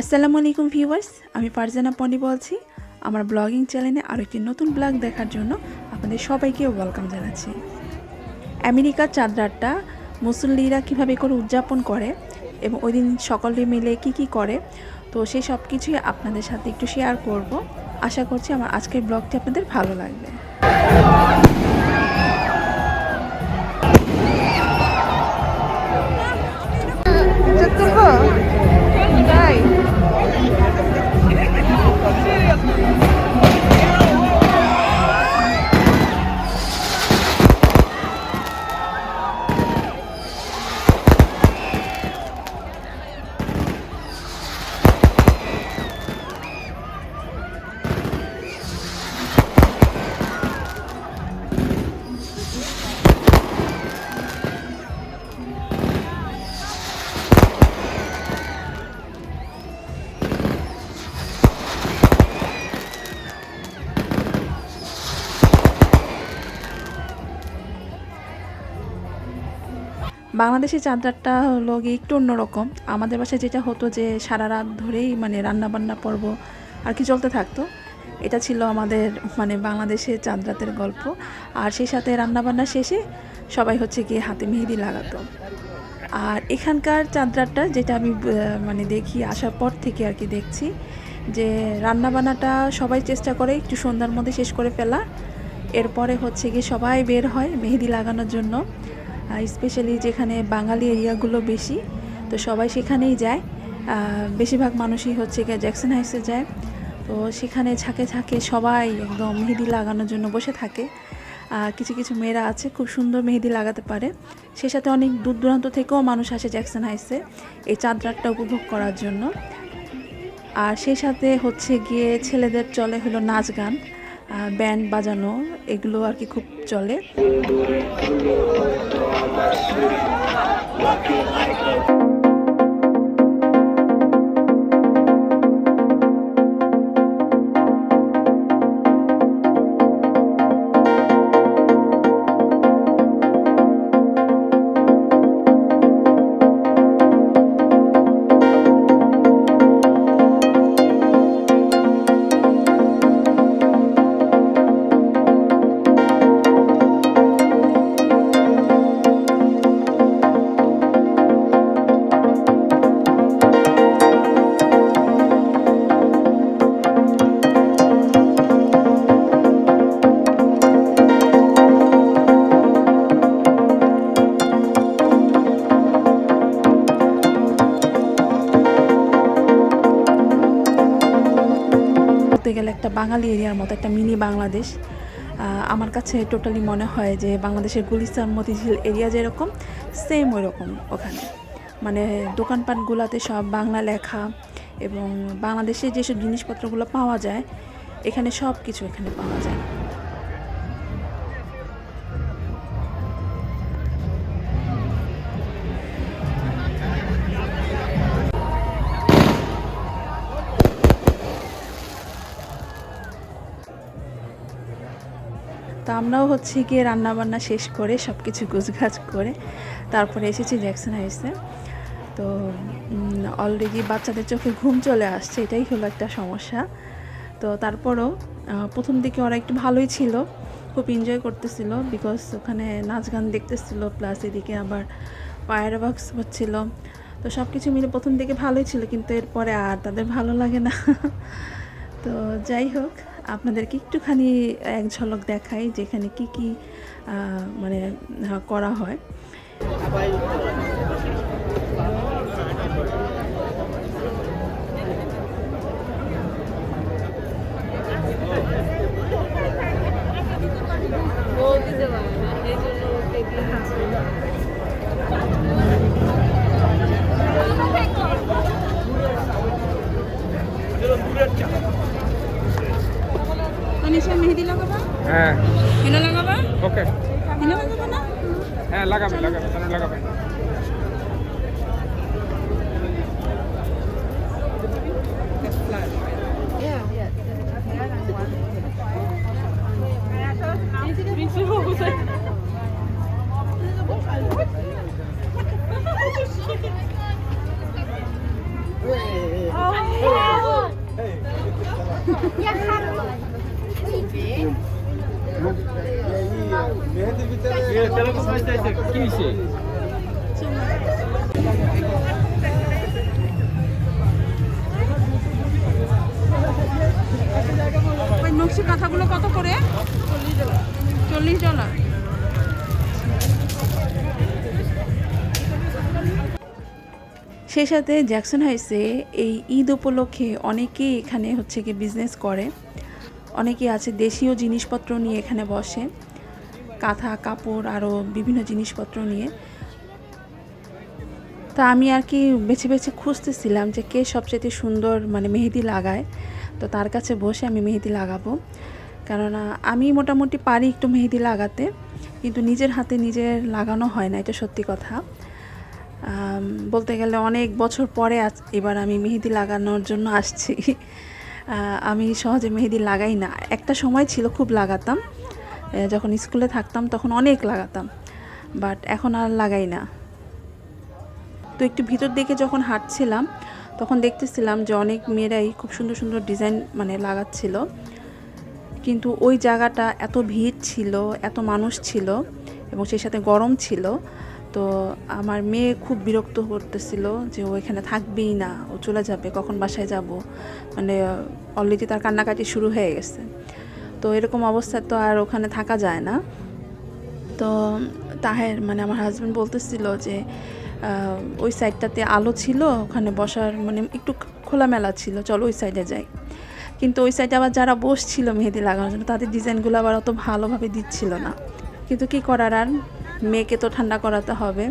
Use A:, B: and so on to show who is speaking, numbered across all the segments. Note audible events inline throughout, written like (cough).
A: আসসালামু আলাইকুম ভিউয়ার্স, আমি ফারজানা পনি বলছি। আমার ব্লগিং চ্যানেলে আরও একটি নতুন ব্লগ দেখার জন্য আপনাদের সবাইকে ওয়েলকাম জানাচ্ছি। আমেরিকার চাঁদরাতটা মুসল্লিরা কীভাবে করে উদযাপন করে এবং ওই দিন সকলে মিলে কি কি করে, তো সেই সব কিছুই আপনাদের সাথে একটু শেয়ার করব। আশা করছি আমার আজকের ব্লগটি আপনাদের ভালো লাগবে। বাংলাদেশের চাঁদরাতটা হলো গিয়ে একটু অন্যরকম। আমাদের বাসায় যেটা হতো যে সারা রাত ধরেই মানে রান্না বান্না পর্ব আর কি চলতে থাকতো, এটা ছিল আমাদের মানে বাংলাদেশের চাঁদরাতের গল্প। আর সেই সাথে রান্নাবান্না শেষে সবাই হচ্ছে গিয়ে হাতে মেহেদি লাগাতো। আর এখানকার চাঁদরাতটা যেটা আমি মানে দেখি আসার পর থেকে আর কি দেখছি, যে রান্নাবান্নাটা সবাই চেষ্টা করে একটু সন্ধ্যার মধ্যে শেষ করে ফেলা। এরপরে হচ্ছে গিয়ে সবাই বের হয় মেহেদি লাগানোর জন্য। স্পেশালি যেখানে বাঙালি এরিয়াগুলো বেশি, তো সবাই সেখানেই যায়। বেশিরভাগ মানুষই হচ্ছে গিয়ে জ্যাকসন হাইসে যায়। তো সেখানে ঝাঁকে ঝাঁকে সবাই একদম মেহেদি লাগানোর জন্য বসে থাকে। কিছু কিছু মেয়েরা আছে, খুব সুন্দর মেহেদি লাগাতে পারে। সে সাথে অনেক দূর দূরান্ত থেকেও মানুষ আসে জ্যাকসন হাইসে এই চাঁদরাতটা উপভোগ করার জন্য। আর সেই সাথে হচ্ছে গিয়ে ছেলেদের চলে হলো নাচ গান। ব্যান্ড বাজানো এগুলো আর কি খুব চলে। Thank গেলে বাঙালি এরিয়ার মতো, একটা মিনি বাংলাদেশ। আমার কাছে টোটালি মনে হয় যে বাংলাদেশের গুলিস্তান, মতিঝিল এরিয়া যেরকম সেম ওই রকম ওখানে। মানে দোকানপাটগুলোতে সব বাংলা লেখা এবং বাংলাদেশে যেসব জিনিসপত্রগুলো পাওয়া যায়, এখানে সব কিছু এখানে পাওয়া যায়। আমরাও হচ্ছে গিয়ে রান্না বান্না শেষ করে সব কিছু গুছগাছ করে তারপরে এসেছি জ্যাকসন হাইসে। তো অলরেডি বাচ্চাদের চোখে ঘুম চলে আসছে, এটাই হলো একটা সমস্যা। তো তারপরও প্রথম দিকে ওরা একটু ভালোই ছিল, খুব এনজয় করতেছিল বিকজ ওখানে নাচ গান দেখতেছিল প্লাস এদিকে আবার ফায়ার বক্স হচ্ছিল। তো সব কিছু মিলে প্রথম দিকে ভালোই ছিল, কিন্তু এরপরে আর তাদের ভালো লাগে না। (laughs) তো যাই হোক আপনাদেরকে একটুখানি এক ঝলক দেখাই যেখানে কি কি মানে করা হয়।
B: Oh, this না
C: লাগাবেন
B: লাগাবেন কারণ লাগাবেন
C: Ja, kann.
A: ওই নকশি কাঁথাগুলো কত করে? চল্লিশ ডলার। সেই সাথে জ্যাকসন হাইসে এই ঈদ উপলক্ষে অনেকেই এখানে হচ্ছে কি বিজনেস করে। অনেকেই আছে দেশীয় জিনিসপত্র নিয়ে এখানে বসে। কাঁথা, কাপড় আরও বিভিন্ন জিনিসপত্র নিয়ে। তা আমি আর কি বেছে বেছে খুঁজতেছিলাম যে কে সবচেয়ে সুন্দর মানে মেহেদি লাগায়। তো তার কাছে বসে আমি মেহেদি লাগাবো। কেননা আমি মোটামুটি পারি একটু মেহেদি লাগাতে, কিন্তু নিজের হাতে নিজের লাগানো হয় না, এটা সত্যি কথা। বলতে গেলে অনেক বছর পরে আজ এবার আমি মেহেদি লাগানোর জন্য আসছি। আমি সহজে মেহেদি লাগাই না। একটা সময় ছিল খুব লাগাতাম। যখন স্কুলে থাকতাম তখন অনেক লাগাতাম বাট এখন আর লাগাই না। তো একটু ভিতর দিকে যখন হাঁটছিলাম, তখন দেখতেছিলাম যে অনেক মেয়েরাই খুব সুন্দর সুন্দর ডিজাইন মানে লাগাচ্ছিল, কিন্তু ওই জায়গাটা এত ভিড় ছিল, এত মানুষ ছিল এবং সেই সাথে গরম ছিল। তো আমার মেয়ে খুব বিরক্ত করতেছিল যে ও এখানে থাকবেই না, ও চলে যাবে, কখন বাসায় যাব? মানে অলরেডি তার কান্নাকাটি শুরু হয়ে গেছে। তো এরকম অবস্থায় তো আর ওখানে থাকা যায় না। তো তাহের মানে আমার হাজব্যান্ড বলতেছিল যে ওই সাইডটাতে আলো ছিল, ওখানে বসার মানে একটু খোলামেলা ছিল, চলো ওই সাইডে যাই। কিন্তু ওই সাইডে আবার যারা বসছিল মেহেদি লাগানোর জন্য, তাদের ডিজাইনগুলো আবার অত ভালোভাবে দিচ্ছিল না। কিন্তু কি করার আর? মেয়েকে তো ঠান্ডা করাতে হবে।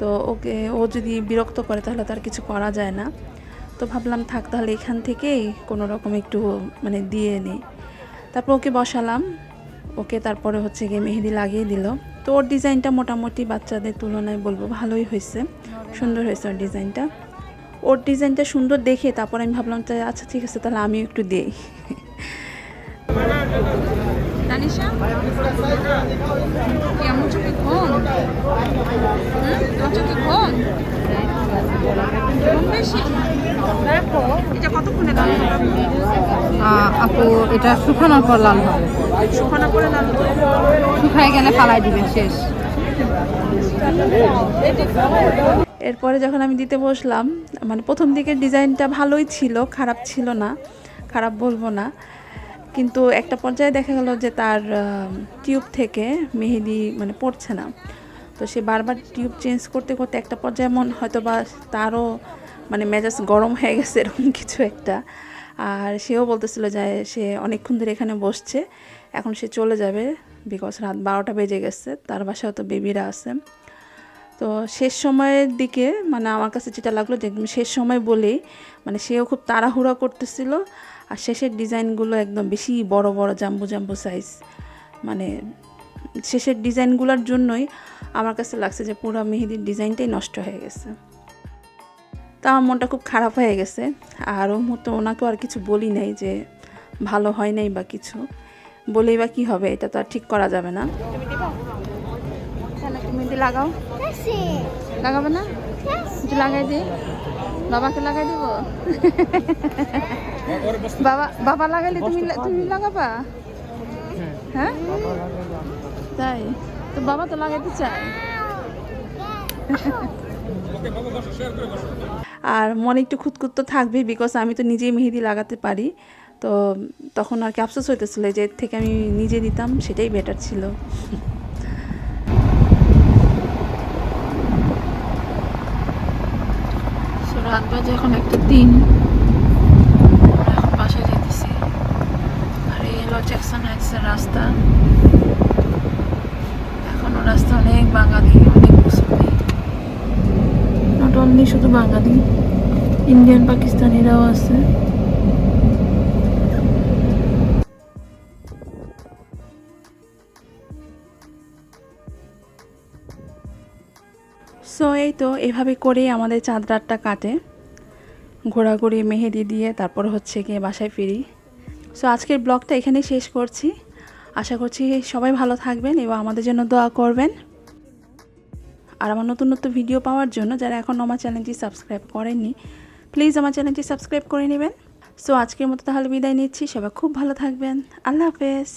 A: তো ওকে, ও যদি বিরক্ত করে, তাহলে তার কিছু করা যায় না। তো ভাবলাম, থাক, তাহলে এখান থেকেই কোনো রকম একটু মানে দিয়ে নিই তারপর ওকে বসালাম। ওকে তারপরে হচ্ছে গিয়ে মেহেদি লাগিয়ে দিল। তো ওর ডিজাইনটা মোটামুটি বাচ্চাদের তুলনায় বলব ভালোই হয়েছে। সুন্দর হয়েছে ওর ডিজাইনটা। ওর ডিজাইনটা সুন্দর দেখে তারপর আমি ভাবলাম যে আচ্ছা ঠিক আছে তাহলে আমিও একটু দিই। কেমন চোখে চোখে
B: আপু, এটা শুকানোর পর লাল হবে। শুকায় গেলে দিবেন, শেষ।
A: এরপরে যখন আমি দিতে বসলাম মানে প্রথম দিকের ডিজাইনটা ভালোই ছিল, খারাপ ছিল না, খারাপ বলব না। কিন্তু একটা পর্যায়ে দেখা গেল যে তার টিউব থেকে মেহেদি মানে পড়ছে না। তো সে বারবার টিউব চেঞ্জ করতে করতে একটা পর্যায়ে মন হয়তো বা তারও মানে মেজাজ গরম হয়ে গেছে, এরকম কিছু একটা। আর সেও বলতেছিল যে সে অনেকক্ষণ ধরে এখানে বসছে, এখন সে চলে যাবে বিকজ রাত বারোটা বেজে গেছে, তার বাসায় তো বেবিরা আছে। তো শেষ সময়ের দিকে মানে আমার কাছে যেটা লাগল যে একদম শেষ সময় বলেই মানে সেও খুব তাড়াহুড়া করতেছিল, আর শেষের ডিজাইনগুলো একদম বেশি বড় বড় জাম্বু জাম্বু সাইজ মানে শেষের ডিজাইনগুলোর জন্যই আমার কাছে লাগছে যে পুরো মেহেদির ডিজাইনটাই নষ্ট হয়ে গেছে। তা আমার মনটা খুব খারাপ হয়ে গেছে। আর ওর মতো ওনাকেও আর কিছু বলি নাই যে ভালো হয় নাই বা কিছু। বলেই বা কী হবে, এটা তো আর ঠিক করা যাবে না। তুমি লাগাও। লাগাবে না? লাগাই দে। বাবাকে লাগাই দেব? বাবা বাবা লাগাইলে তুমি তুমি লাগাবা? হ্যাঁ? তাই? তো বাবা তো লাগাইতে চায়। আর মনে একটু খুঁতখুত তো থাকবে বিকজ আমি তো নিজেই মেহেদি লাগাতে পারি। তো তখন আর কি আফসোস হইতেছিল যে এর থেকে আমি নিজে দিতাম সেটাই বেটার ছিল। রাত বাজে এখন একটা দিন এখন বাসায় যেতেছি আর এই হলো জ্যাকসন হাইটসের রাস্তা এখনও রাস্তা অনেক বাঙালি অনেক মুসলিম নট অনলি শুধু বাঙালি, ইন্ডিয়ান, পাকিস্তানিরাও আছে। সো এই তো, এভাবে করেই আমাদের চাঁদ রাতটা কাটে। ঘোরাঘুরি, মেহেদি দিয়ে তারপর হচ্ছে গিয়ে বাসায় ফিরি। সো আজকের ব্লগটা এখানেই শেষ করছি। আশা করছি সবাই ভালো থাকবেন এবং আমাদের জন্য দোয়া করবেন। আর আমার নতুন নতুন ভিডিও পাওয়ার জন্য যারা এখন আমার চ্যানেলটি সাবস্ক্রাইব করেননি প্লিজ আমার চ্যানেলটি সাবস্ক্রাইব করে নেবেন। সো আজকের মতো তাহলে বিদায় নিচ্ছি, সবাই খুব ভালো থাকবেন। আল্লাহ হাফেজ।